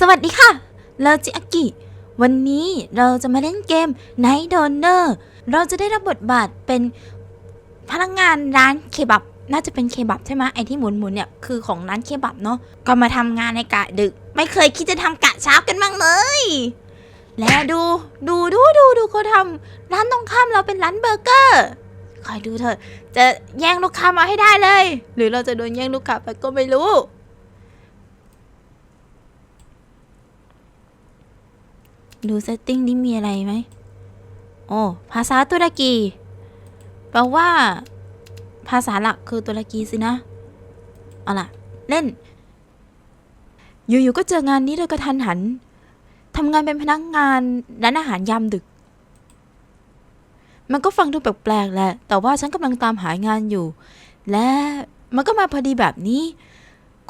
สวัสดีค่ะ เราจิอากิ วันนี้เราจะมาเล่นเกม Night Donor เราจะได้รับบทบาทเป็นพนักงานร้านเคบับ น่าจะเป็นเคบับใช่ไหมไอที่หมุนหมุนๆเนี่ยคือของร้านเคบับเนาะ ก็มาทำงานในกะดึก ไม่เคยคิดจะทำกะเช้ากันบ้างเลย และดูดูดูดูดูเขาทำร้านตรงข้ามเราเป็นร้านเบอร์เกอร์คอยดูเถอะ จะแย่งลูกค้ามาให้ได้เลย หรือเราจะโดนแย่งลูกค้าไปก็ไม่รู้ ดูเซตติ้งนี่มีอะไรไหม โอ้ ภาษาตุรกี แปลว่า ภาษาหลักคือตุรกีสินะ เอาล่ะ เล่น อยู่ๆ ก็เจองานนี้โดยกระทันหัน ทำงานเป็นพนักงานร้านอาหารยามดึก มันก็ฟังดูแปลกๆแหละ แต่ว่าฉันกำลังตามหางานอยู่ และมันก็มาพอดีแบบนี้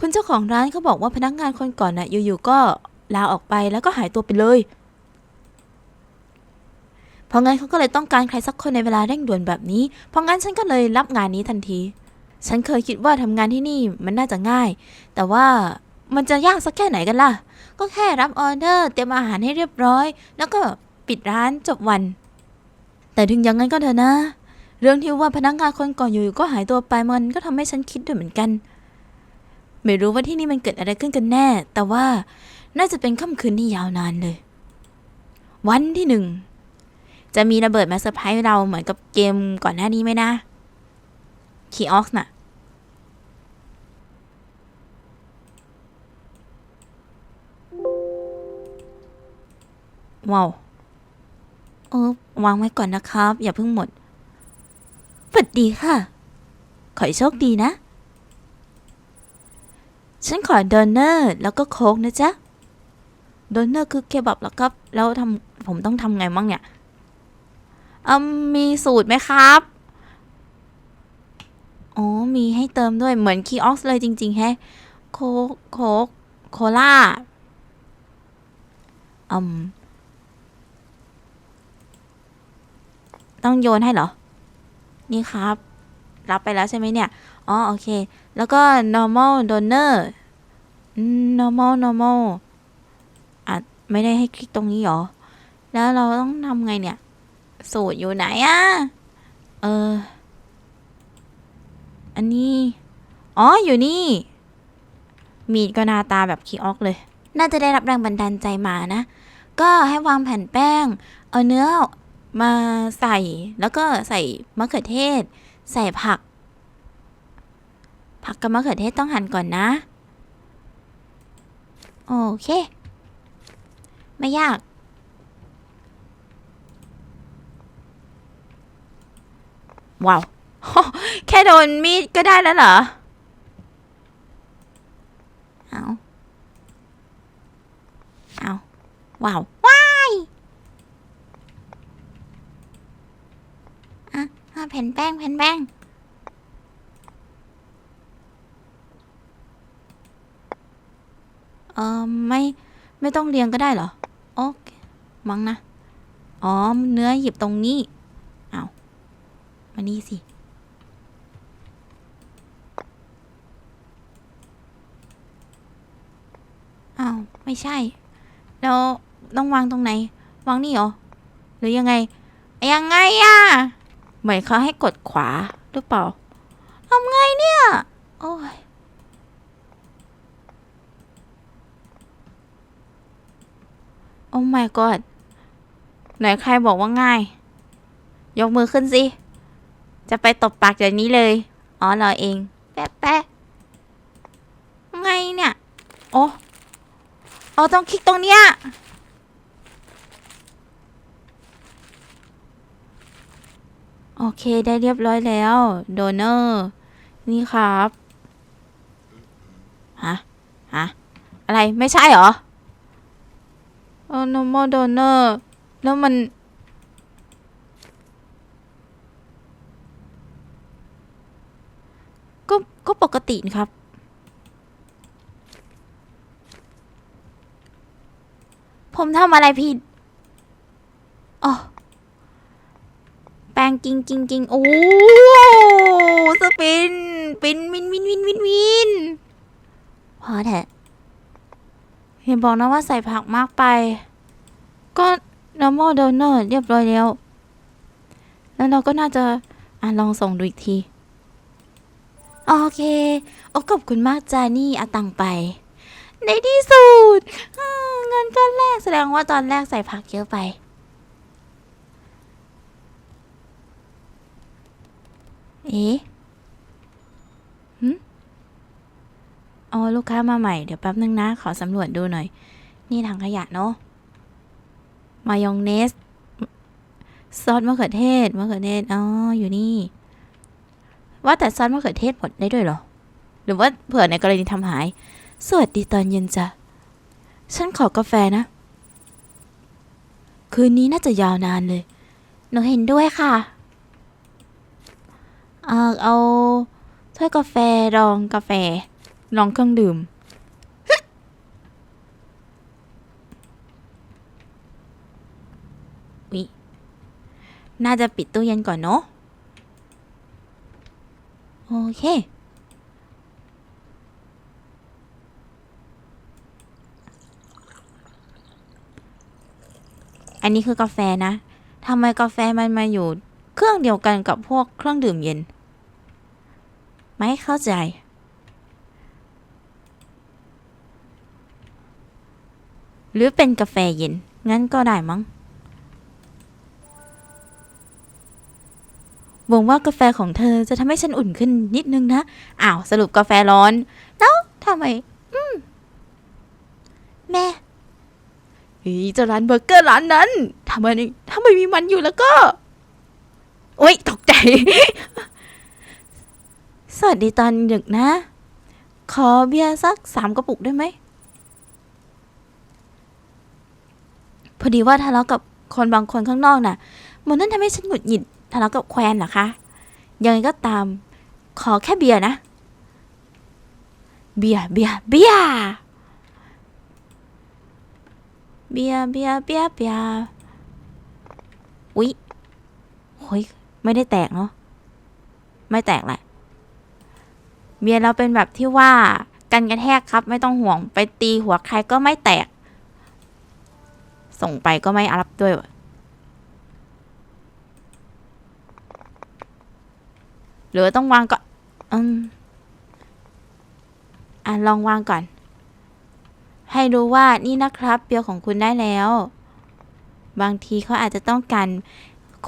คุณเจ้าของร้านเขาบอกว่าพนักงานคนก่อนน่ะอยู่ๆ ก็ลาออกไปแล้วก็หายตัวไปเลย เพราะงั้นเขาก็เลยต้องการใครสักคนในเวลาเร่งด่วนแบบนี้ เพราะงั้นฉันก็เลยรับงานนี้ทันที ฉันเคยคิดว่าทำงานที่นี่มันน่าจะง่าย แต่ว่ามันจะยากสักแค่ไหนกันล่ะ ก็แค่รับออเดอร์เตรียมอาหารให้เรียบร้อย แล้วก็ปิดร้านจบวัน แต่ถึงอย่างนั้นก็เถอะนะ เรื่องที่ว่าพนักงานคนก่อนอยู่ก็หายตัวไปมันก็ทำให้ฉันคิดด้วยเหมือนกัน ไม่รู้ว่าที่นี่มันเกิดอะไรขึ้นกันแน่ แต่ว่าน่าจะเป็นค่ำคืนที่ยาวนานเลย วันที่หนึ่ง จะมีระเบิดมาเซอร์ไพรส์เราเหมือนกับเกมก่อนหน้านี้ไหมนะคีออกน่ะ ว้าวเออวางไว้ก่อนนะครับ อย่าเพิ่งหมดสวัสดีค่ะ ขอให้โชคดีนะ ฉันขอโดนเนอร์แล้วก็โค้กนะจ๊ะโดนเนอร์คือเคบับแล้วครับแล้วทำผมต้องทำไงบ้างเนี่ย อืมมีสูตรไหมครับ อ๋อ มีให้เติมด้วยเหมือนคีออสเลยจริง ๆ แฮะ โคกโคกโคล่าอืมต้องโยนให้เหรอ นี่ครับ รับไปแล้วใช่ไหมเนี่ย อ๋อ โอเค แล้วก็ normal donor normal normal อะ ไม่ได้ให้คลิกตรงนี้เหรอ แล้วเราต้องทำไงเนี่ย สูตรอยู่ไหนอะเออ อันนี้ อ๋อ อยู่นี่ มีดก็หน้าตาแบบคีออกเลย น่าจะได้รับแรงบันดาลใจมานะ ก็ให้วางแผ่นแป้ง เอาเนื้อมาใส่ แล้วก็ใส่มะเขือเทศ ใส่ผัก ผักกับมะเขือเทศต้องหั่นก่อนนะ โอเค ไม่ยาก ว้าว แค่โดนมีดก็ได้แล้วเหรอ เอาเอาว้าวว้ายอะอะแผ่นแป้งแผ่นแป้งเออไม่ไม่ต้องเรียงก็ได้เหรอ โอเค มั้งนะ อ๋อ เนื้อหยิบตรงนี้ นี่สิ อ้าว ไม่ใช่แล้วต้องวางตรงไหน วางนี่เหรอ หรือยังไง ยังไงอะเหมือนเขาให้กดขวาหรือเปล่าทำไงเนี่ย โอ้ยโอ้ my god ไหนใครบอกว่าง่าย ยกมือขึ้นสิ จะไปตบปากอย่างนี้เลย อ๋อเราเอง แป๊ะแป๊ะไงเนี่ย โอ้เอาต้องคลิกตรงเนี้ย โอเคได้เรียบร้อยแล้ว โดเนอร์ นี่ครับฮะฮะอะไรไม่ใช่เหรอเออ normal donor แล้วมัน ก็ ก็ ปกติครับ ผมทำอะไรผิดอ๋อแปลงกิงกิงกิงโอ้สปิน ปินวินวินวินวินวินพอเถอะเห็นบอกนะว่าใส่ผักมากไป ก็ normal donor เรียบร้อยแล้ว แล้วเราก็น่าจะอะลองส่งดูอีกที โอเค โอ้ขอบคุณมากจ้านี่เอาตังไป ในที่สุดเงินก้อนแรกแสดงว่าตอนแรกใส่ผักเยอะไป เอ๊ะหึอ๋อลูกค้ามาใหม่ เดี๋ยวแป๊บนึงนะ ขอสำรวจดูหน่อย นี่ถังขยะเนาะ มายองเนส ซอสมะเขือเทศ มะเขือเทศ อ๋อ อยู่นี่ ว่าแต่ซอสมะเขือเทศหมดได้ด้วยเหรอ หรือว่าเผื่อในกรณีทำหาย สวัสดีตอนเย็นจ้ะ ฉันขอกาแฟนะ คืนนี้น่าจะยาวนานเลย หนูเห็นด้วยค่ะ เออเอาถ้วยกาแฟรองกาแฟ รองเครื่องดื่มวิน่าจะปิดตู้เย็นก่อนเนาะ โอเค อันนี้คือกาแฟนะทำไมกาแฟมันมาอยู่เครื่องเดียวกันกับพวกเครื่องดื่มเย็น ไม่เข้าใจ หรือเป็นกาแฟเย็น งั้นก็ได้มั้ง หวังว่ากาแฟของเธอจะทำให้ฉันอุ่นขึ้นนิดนึงนะ อ้าว สรุปกาแฟร้อน แล้วทำไม อืม แม่เฮ้ยเจ้าร้านเบอร์เกอร์ร้านนั้นทำไมนี่ถ้าไม่มีมันอยู่แล้วก็ โอ๊ย ตกใจ สวัสดีตอนดึกนะ ขอเบียร์สักสามกระปุกได้ไหม พอดีว่าทะเลาะกับคนบางคนข้างนอกน่ะมันนั่นทำให้ฉันหงุดหงิด ทะเลาะกับแควนเหรอคะ ยังไงก็ตาม ขอแค่เบียร์นะ เบียร์เบียร์เบียร์เบียร์เบียร์เบียร์เบียร์อุ๊ยโอ้ยไม่ได้แตกเนาะ ไม่แตกแหละ เบียร์เราเป็นแบบที่ว่ากันกระแทกครับไม่ต้องห่วงไปตีหัวใครก็ไม่แตก ส่งไปก็ไม่รับด้วย หรือต้องวางก่อนอืมอะลองวางก่อน ให้รู้ว่านี่นะครับเปียวของคุณได้แล้ว บางทีเขาอาจจะต้องการ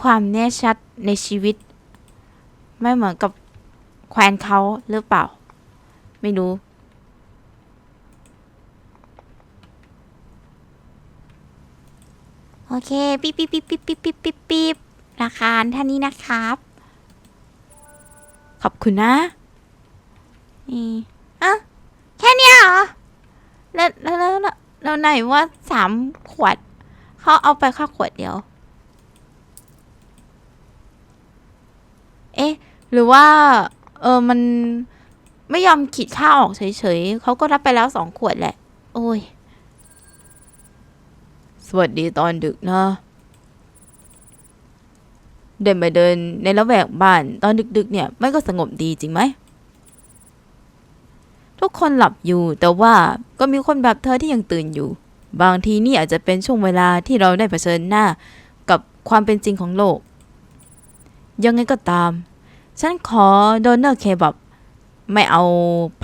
ความแน่ชัดในชีวิต ไม่เหมือนกับแควนเขาหรือเปล่า ไม่รู้โอเค ปิ๊บปิ๊บปิ๊บปิ๊บปิ๊บปิ๊บปิ๊บราคาเท่านี้นะครับ ขอบคุณนะนี่อะแค่เนี้ยเหรอ แล้วแล้วแล้วแล้วแล้วไหนว่าสามขวด เขาเอาไปแค่ขวดเดียว เอ๊ะ หรือว่า เออมันไม่ยอมขีดค่าออกเฉยๆ เขาก็รับไปแล้วสองขวดแหละ โอ้ย สวัสดีตอนดึกนะ เดินไปเดินในละแวกบ้านตอนดึกๆเนี่ยไม่ก็สงบดีจริงไหม ทุกคนหลับอยู่แต่ว่าก็มีคนแบบเธอที่ยังตื่นอยู่ บางทีนี่อาจจะเป็นช่วงเวลาที่เราได้เผชิญหน้า กับความเป็นจริงของโลก ยังไงก็ตาม ฉันขอโดนเนอร์เคบับ ไม่เอา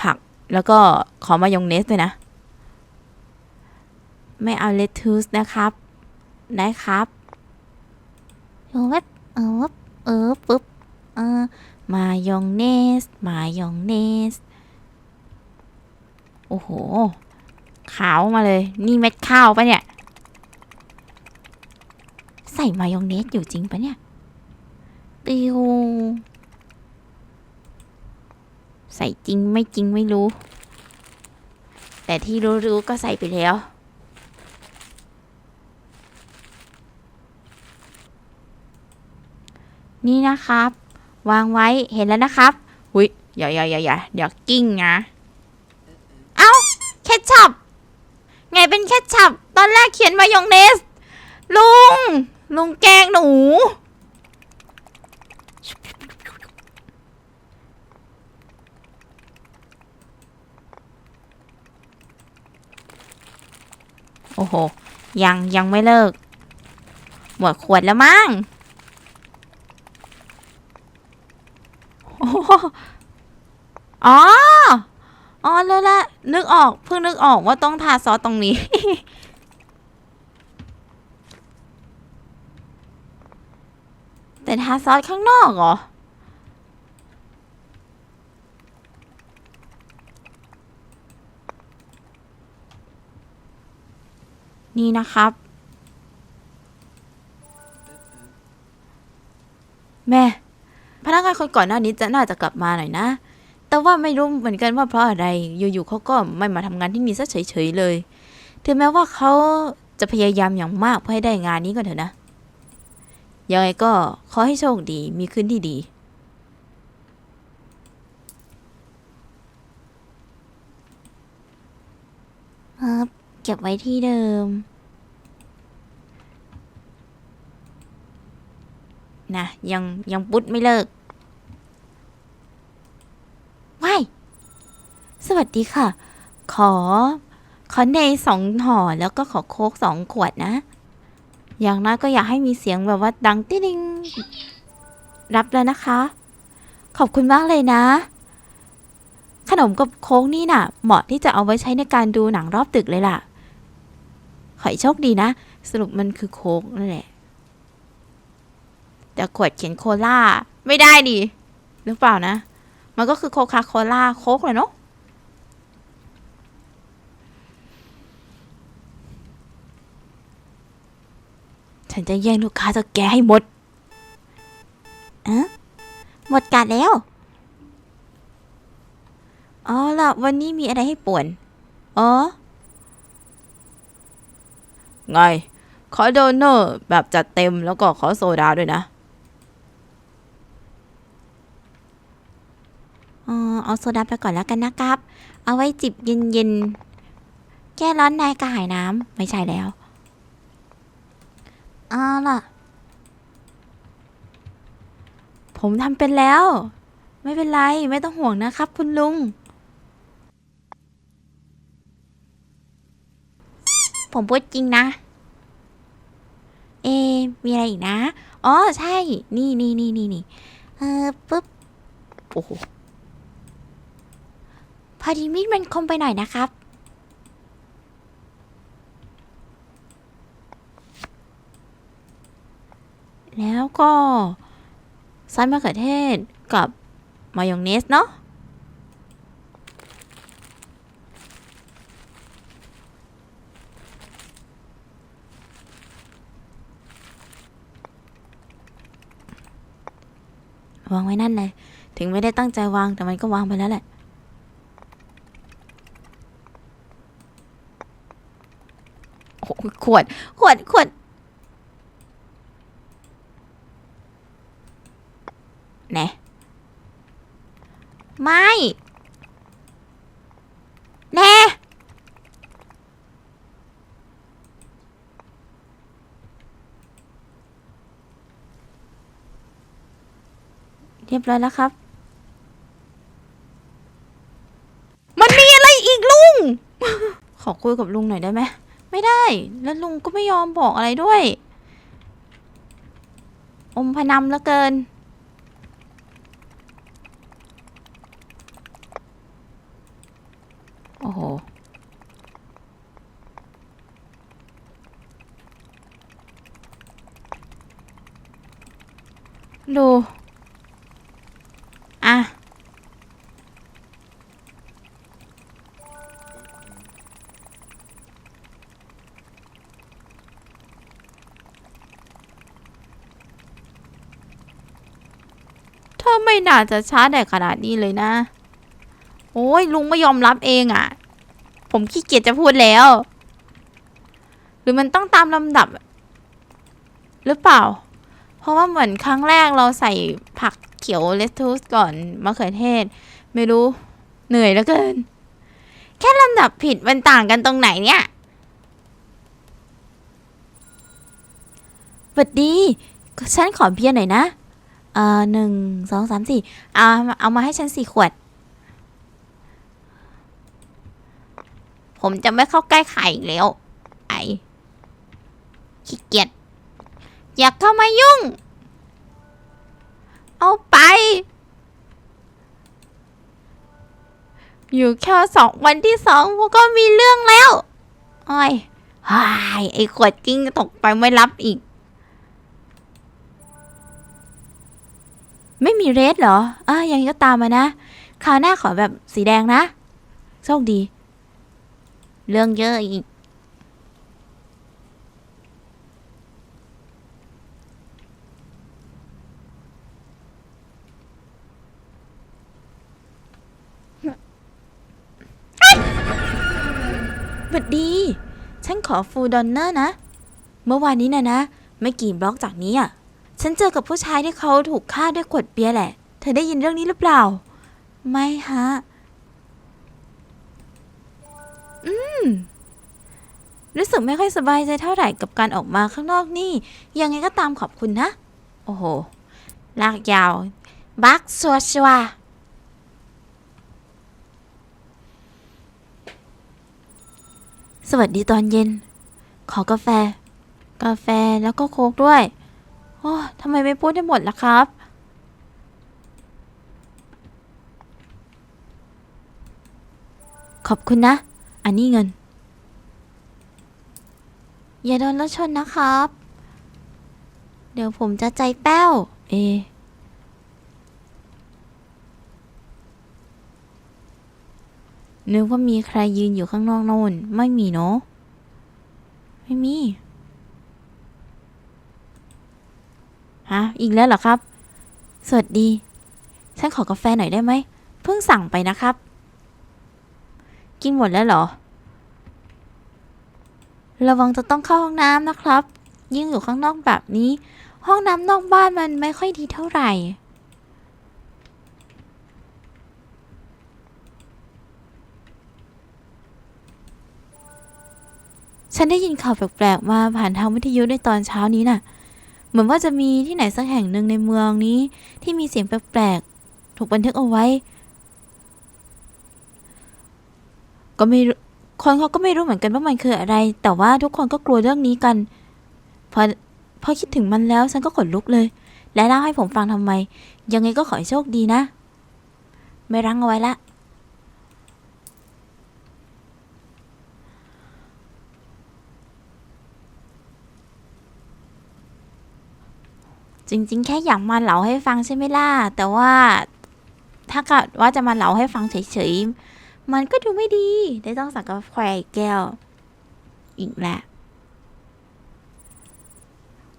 ผักแล้วก็ขอมายองเนสด้วยนะ ไม่เอาเลทูสนะครับ ได้ครับเออ เว็บเออเว็บเออปุ๊บเออมายองเนส มายองเนส โอ้โห ขาวมาเลย นี่เม็ดข้าวปะเนี่ย ใส่มายองเนสอยู่จริงปะเนี่ยติวใส่จริงไม่จริงไม่รู้ แต่ที่รู้ๆก็ใส่ไปแล้ว นี่นะครับ วางไว้เห็นแล้วนะครับหุยอย่าอย่าอย่าอย่าอย่ากิ้งนะเอ้าเคทชับไงเป็นเคทชับตอนแรกเขียนมายองเนส ลุง ลุงแกงหนูโอ้โห ยังยังไม่เลิก หมดขวดแล้วมั้งโอ้โหอ๋อ อ๋อ แล้วละนึกออกเพิ่งนึกออกว่าต้องทาซอสตรงนี้ แต่ทาซอสข้างนอกเหรอนี่นะครับ แม่ พนักงานคนก่อนหน้านี้จะน่าจะกลับมาหน่อยนะ แต่ว่าไม่รู้เหมือนกันว่าเพราะอะไรอยู่ๆเขาก็ไม่มาทำงานที่นี่ซะเฉยๆเลย ถึงแม้ว่าเขาจะพยายามอย่างมากเพื่อให้ได้งานนี้ก็เถอะนะ ยังไงก็ขอให้โชคดีมีคืนที่ดีครับเก็บไว้ที่เดิม นะ ยังยังปุ๊ดไม่เลิก ว้ายสวัสดีค่ะ ขอ ขอเนยสองห่อแล้วก็ขอโค้กสองขวดนะ อย่างน้อยก็อยากให้มีเสียงแบบว่าดังติ๊ดิงรับแล้วนะคะ ขอบคุณมากเลยนะ ขนมกับโค้กนี่น่ะ เหมาะที่จะเอาไว้ใช้ในการดูหนังรอบดึกเลยล่ะ ขอให้โชคดีนะ สรุปมันคือโค้กนั่นแหละ แต่ขวดเขียนโคลาไม่ได้ดิหรือเปล่านะ มันก็คือโคคาโคล่าโค้กเลยเนาะฉันจะแย่งลูกค้าจากแกให้หมดอะหมดกัดแล้ว อ๋อล่ะ วันนี้มีอะไรให้ป่วน อ๋อ ไง ขอโดนเนอร์แบบจัดเต็มแล้วก็ขอโซดาด้วยนะ อ๋อเอาโซดาไปก่อนแล้วกันนะครับ เอาไว้จิบเย็นๆ แก้ร้อนในกระหายน้ำไม่ใช่แล้วเอาล่ะ ผมทำเป็นแล้ว ไม่เป็นไร ไม่ต้องห่วงนะครับ คุณลุง ผมพูดจริงนะ เอ มีอะไรอีกนะ อ๋อ ใช่ นี่นี่นี่นี่นี่เออปุ๊บ โอ้โห อดีมีดมันคมไปหน่อยนะครับ แล้วก็ซอสมะเขือเทศกับมายองเนสเนาะวางไว้นั่นเลย ถึงไม่ได้ตั้งใจวางแต่มันก็วางไปแล้วแหละ โอ้โห ขวด ขวด ขวดแหนไม่แน่เรียบร้อยแล้วครับ มันมีอะไรอีกลุง ขอคุยกับลุงหน่อยได้ไหม ไม่ได้ แล้วลุงก็ไม่ยอมบอกอะไรด้วย อมพนำแล้วเกิน โอ้โห ดู น่าจะช้าได้ขนาดนี้เลยนะ โอ้ยลุงไม่ยอมรับเองอะ่ะ ผมขี้เกียจจะพูดแล้ว หรือมันต้องตามลำดับ หรือเปล่า เพราะว่าเหมือนครั้งแรกเราใส่ผักเขียวเลสทูสก่อนมะเขือเทศ ไม่รู้เหนื่อยเหลือเกิน แค่ลำดับผิดมันต่างกันตรงไหนเนี่ยสวัสดี ฉันขอเบียร์หน่อยนะ เอ่อหนึ่งสองสามสี่เอาเอามาให้ฉันสี่ขวด ผมจะไม่เข้าใกล้ไข่อีกแล้ว ไอขี้เกียจอยากเข้ามายุ่ง เอาไป อยู่แค่สองวันที่สองพวกก็มีเรื่องแล้วโอ้ยฮายไอ้ขวดกิ้งตกไปไม่รับอีก ไม่มีเรสเหรออะยังไงก็ตามมานะคราวหน้าขอแบบสีแดงนะ โชคดี เรื่องเยอะอีก บัดดี ฉันขอฟูดอนเนอร์นะ เมื่อวานนี้นะนะ ไม่กี่บล็อกจากนี้อะ ฉันเจอกับผู้ชายที่เขาถูกฆ่าด้วยขวดเบียร์แหละ เธอได้ยินเรื่องนี้หรือเปล่า ไม่ฮะ อืม รู้สึกไม่ค่อยสบายใจเท่าไหร่กับการออกมาข้างนอกนี่ ยังไงก็ตามขอบคุณนะ โอ้โห ลากยาว บักซัวชัวสวัสดีตอนเย็น ขอกาแฟ กาแฟแล้วก็โค้กด้วย อ้ทำไมไม่พูดได้หมดล่ะครับ ขอบคุณนะ อันนี้เงิน อย่าโดนรถชนนะครับ เดี๋ยวผมจะใจแป้ว เอ นึกว่ามีใครยืนอยู่ข้างนอกโน่น ไม่มีเนาะ ไม่มี ฮะ อีกแล้วเหรอครับ สวัสดี ฉันขอกาแฟหน่อยได้ไหม เพิ่งสั่งไปนะครับ กินหมดแล้วเหรอ ระวังจะต้องเข้าห้องน้ำนะครับ ยิ่งอยู่ข้างนอกแบบนี้ ห้องน้ำนอกบ้านมันไม่ค่อยดีเท่าไหร่ ฉันได้ยินข่าวแปลกๆมาผ่านทางวิทยุในตอนเช้านี้น่ะ เหมือนว่าจะมีที่ไหนสักแห่งหนึ่งในเมืองนี้ ที่มีเสียงแปลกๆ ถูกบันทึกเอาไว้ ก็ไม่คนเขาก็ไม่รู้เหมือนกันว่ามันคืออะไร แต่ว่าทุกคนก็กลัวเรื่องนี้กัน พอพอคิดถึงมันแล้วฉันก็ขนลุกเลย และเล่าให้ผมฟังทำไม ยังไงก็ขอให้โชคดีนะ ไม่รั้งเอาไว้ละ จริง ๆ แค่อยากมาเล่าให้ฟังใช่ไหมล่ะ แต่ว่าถ้าเกิดว่าจะมาเล่าให้ฟังเฉยๆ มันก็ดูไม่ดี ได้ต้องสั่งกาแฟกแก้ว อีกแหละ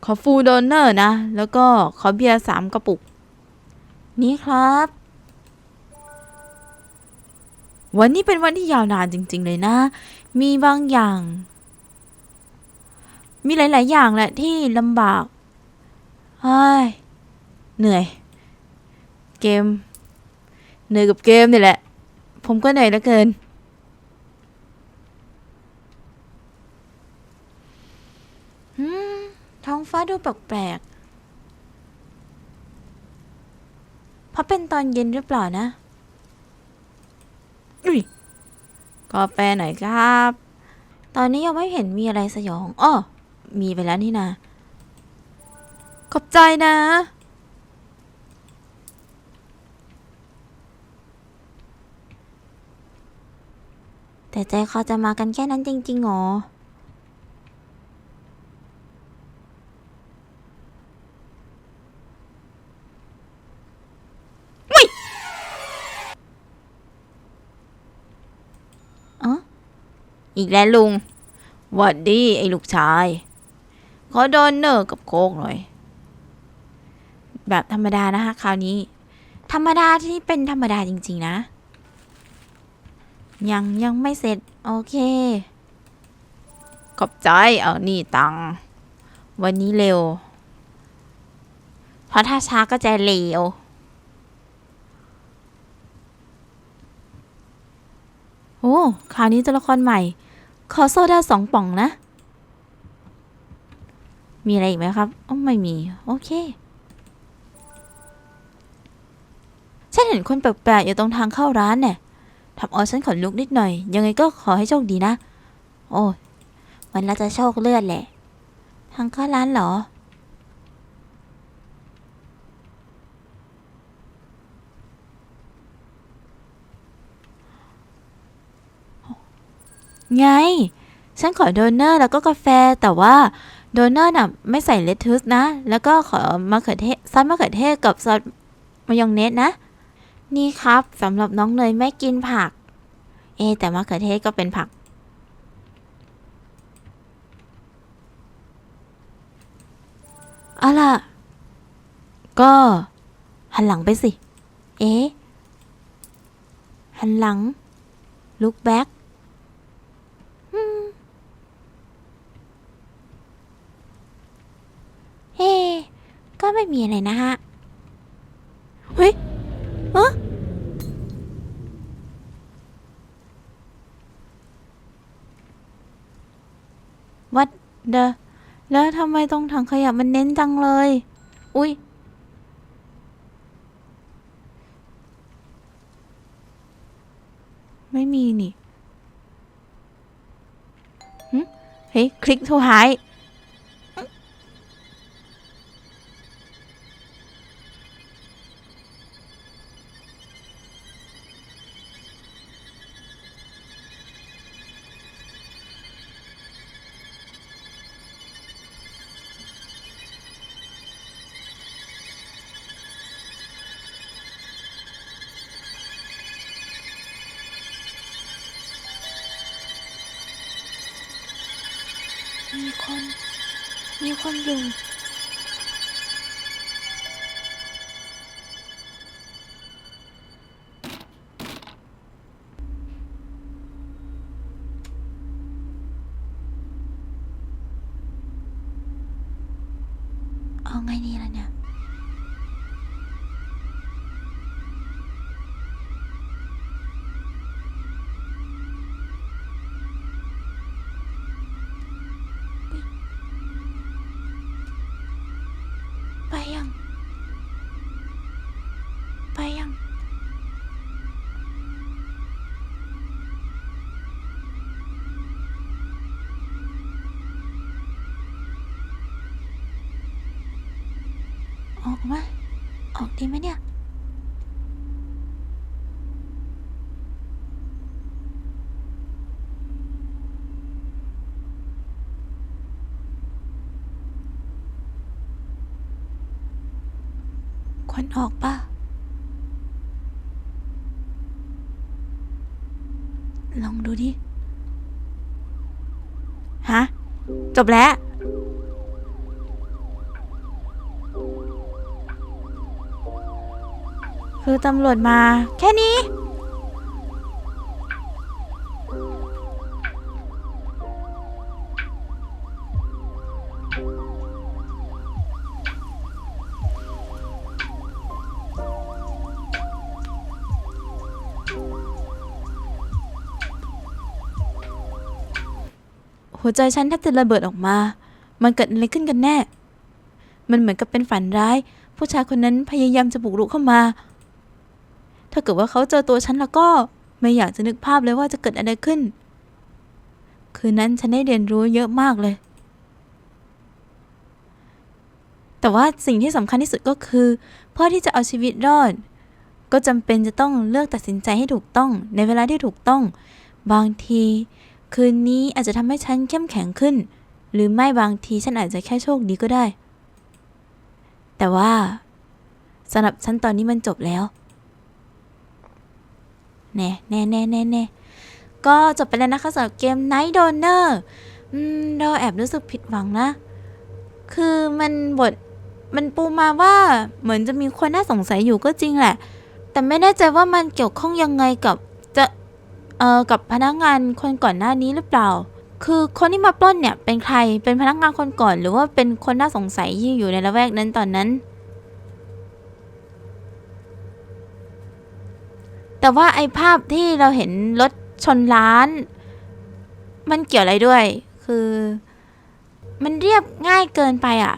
ขอฟูลโดนเนอร์นะ แล้วก็ขอเบียร์สามกระปุก นี่ครับ วันนี้เป็นวันที่ยาวนานจริง ๆ เลยนะ มีบางอย่าง มีหลาย ๆ อย่างแหละที่ลำบาก เฮ้ยเหนื่อย เกม เหนื่อยกับเกมนี่แหละ ผมก็เหนื่อยเหลือเกินอืม ท้องฟ้าดูแปลกๆเพราะเป็นตอนเย็นหรือเปล่านะ อุ้ยกาแฟหน่อยครับ ตอนนี้ยังไม่เห็นมีอะไรสยอง อ้อ มีไปแล้วนี่นา ขอบใจนะ แต่ใจเขาจะมากันแค่นั้นจริงๆหรออ๋ออีกแล้วลุงหวัดดีไอ้ลูกชาย ขอโดนเนอร์กับโคกหน่อย แบบธรรมดานะคะ คราวนี้ ธรรมดาที่เป็นธรรมดาจริง ๆ นะ ยังยังไม่เสร็จ โอเค ขอบใจ เอานี่ตัง วันนี้เร็ว เพราะถ้าช้าก็จะเร็วโอ้คราวนี้ตัวละครใหม่ ขอโซดาสองป่องนะ มีอะไรอีกไหมครับ อ๋อ ไม่มี โอเค เห็นคนแปลกๆอยู่ตรงทางเข้าร้านเนี่ยทำเอาฉันขนลุกนิดหน่อย ยังไงก็ขอให้โชคดีนะ โอ้ยมันน่าจะโชคเลือดแหละ ทางเข้าร้านเหรอ ไง ฉันขอโดเนอร์แล้วก็กาแฟแต่ว่าโดเนอร์น่ะไม่ใส่เลทุสนะ แล้วก็ขอมะเขือเทศซอสมะเขือเทศกับซอสมายองเนสนะ นี่ครับสำหรับน้องเนยไม่กินผัก เอ แต่มะเขือเทศก็เป็นผัก เอาล่ะ ก็หันหลังไปสิ เอ๊หันหลัง ลุกแบ็กเฮ้ก็ไม่มีอะไรนะฮะ เฮ้ย ออวัดเดอแล้วทำไมตรงถังขยะมันเน้นจังเลย อุ้ยไม่มีนี่เฮ้ย คลิกทรหาย มีคนอยู่ เอาไงดีล่ะเนี่ย ไปยัง ไปยัง ออกมา ออก ดีไหมเนี่ย ควันออกป่ะ ลองดูดิ ฮะ จบแล้ว คือ ตำรวจมา แค่นี้ หัวใจฉันแทบจะระเบิดออกมา มันเกิดอะไรขึ้นกันแน่ มันเหมือนกับเป็นฝันร้ายผู้ชายคนนั้นพยายามจะบุกรุกเข้ามา ถ้าเกิดว่าเขาเจอตัวฉันแล้วก็ไม่อยากจะนึกภาพเลยว่าจะเกิดอะไรขึ้น คืนนั้นฉันได้เรียนรู้เยอะมากเลย แต่ว่าสิ่งที่สำคัญที่สุดก็คือ เพื่อที่จะเอาชีวิตรอด ก็จำเป็นจะต้องเลือกตัดสินใจให้ถูกต้อง ในเวลาที่ถูกต้อง บางที คืนนี้อาจจะทำให้ฉันเข้มแข็งขึ้น หรือไม่บางทีฉันอาจจะแค่โชคดีก็ได้ แต่ว่าสำหรับฉันตอนนี้มันจบแล้ว แน่แน่แน่แน่แน่ก็จบไปแล้วนะคะสำหรับเกม Night Donor อืมเราแอบรู้สึกผิดหวังนะ คือมันบทมันปูมาว่าเหมือนจะมีคนน่าสงสัยอยู่ก็จริงแหละ แต่ไม่แน่ใจว่ามันเกี่ยวข้องยังไงกับจะเอ่อกับพนักงานคนก่อนหน้านี้หรือเปล่า คือคนที่มาปล้นเนี่ยเป็นใครเป็นพนักงานคนก่อน หรือว่าเป็นคนน่าสงสัยที่อยู่ในละแวกนั้นตอนนั้น แต่ว่าไอ้ภาพที่เราเห็นรถชนร้าน มันเกี่ยวอะไรด้วย คือ มันเรียบง่ายเกินไปอะ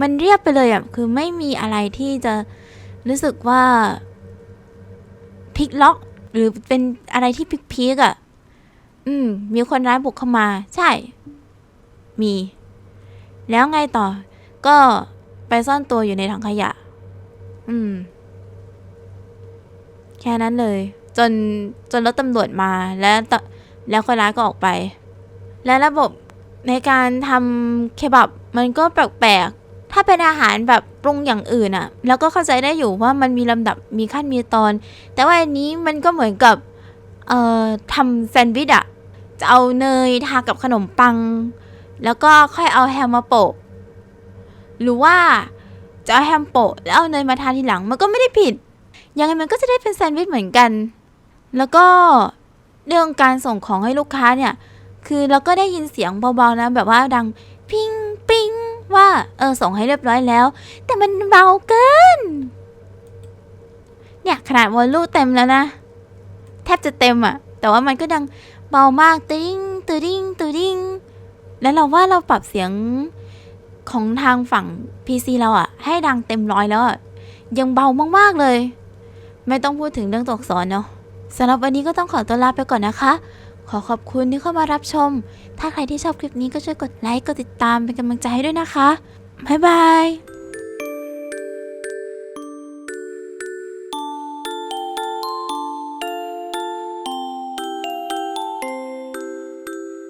มันเรียบไปเลยอะ คือไม่มีอะไรที่จะรู้สึกว่าพลิกล็อก หรือเป็นอะไรที่พลิกๆอะ อืม มีคนร้ายบุกเข้ามา ใช่ มี แล้วไงต่อ ก็ไปซ่อนตัวอยู่ในถังขยะ อืม แค่นั้นเลย จนจนรถตำรวจมาแล้วตแล้วคนร้ายก็ออกไป และระบบในการทำเคบับมันก็แปลกๆ ถ้าเป็นอาหารแบบปรุงอย่างอื่นอะแล้วก็เข้าใจได้อยู่ว่ามันมีลำดับมีขั้นมีตอน แต่ว่าอันนี้มันก็เหมือนกับเอ่อทำแซนด์วิชอะจะเอาเนยทากับขนมปัง แล้วก็ค่อยเอาแฮมมาโปะหรือว่าจะเอาแฮมโปะแล้วเอาเนยมาทาทีหลังมันก็ไม่ได้ผิด ยังไงมันก็จะได้เป็นแซนด์วิชเหมือนกัน แล้วก็เรื่องการส่งของให้ลูกค้าเนี่ย คือเราก็ได้ยินเสียงเบาๆนะ แบบว่าดังพิงปิงว่าเออส่งให้เรียบร้อยแล้ว แต่มันเบาเกิน เนี่ยขนาดวอลลุ่มเต็มแล้วนะ แทบจะเต็มอะแต่ว่ามันก็ดังเบามากตึดิ้งตึดิ้งตึดิ้งแล้วเราว่าเราปรับเสียงของทางฝั่ง PC เราอะให้ดังเต็มร้อยแล้วอะยังเบามากๆเลย ไม่ต้องพูดถึงเรื่องตัวอักษรเนาะสำหรับวันนี้ก็ต้องขอตัวลาไปก่อนนะคะ ขอขอบคุณที่เข้ามารับชม ถ้าใครที่ชอบคลิปนี้ก็ช่วยกดไลค์ กดติดตามเป็นกำลังใจให้ด้วยนะคะ บ๊ายบาย